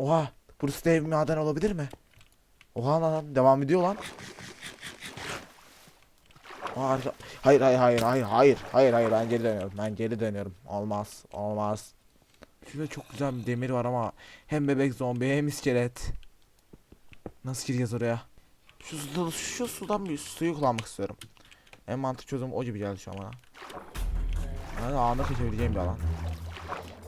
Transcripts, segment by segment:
Oha. Burası dev maden olabilir mi? Oha lan devam ediyor lan. Hayır hayır hayır hayır hayır hayır hayır ben geri dönüyorum ben geri dönüyorum. Olmaz olmaz. Şurada çok güzel bir demir var ama hem bebek zombi hem iskelet. Nasıl gireceğiz oraya? Şu, su- şu sudan bir suyu kullanmak istiyorum. En mantık çözüm o gibi geldi şu an bana. Yani anında kaçabileceğim bir alan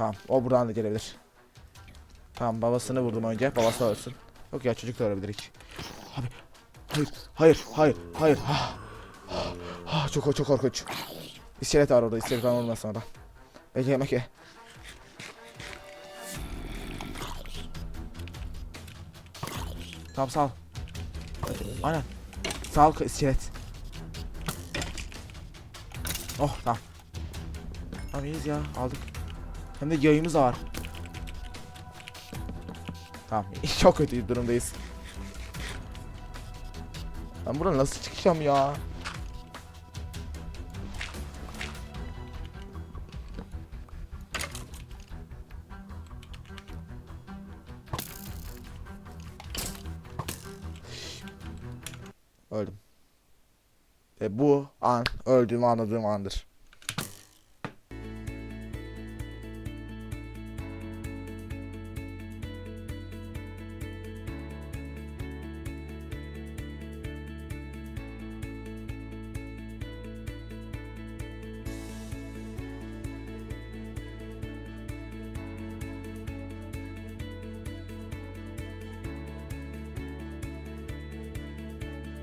Tamam o buradan da gelebilir. Tamam babasını vurdum önce babası ölsün. Yok ya çocuk da ölebilir hiç. Abi hayır hayır hayır hayır. Ah, ah, ah, çok çok korkunç. İskelet var orada iskelet var olmasın orada. Bekle yemek ye. Tamam sağ ol. Aynen. Sağ ol iskelet. Oh tamam. Tamam iyiyiz ya aldık. Hem de yayımız var. Tamam çok kötü bir durumdayız. Ben buradan nasıl çıkacağım ya? Öldüm. Ve bu an öldüğümü anladığım andır.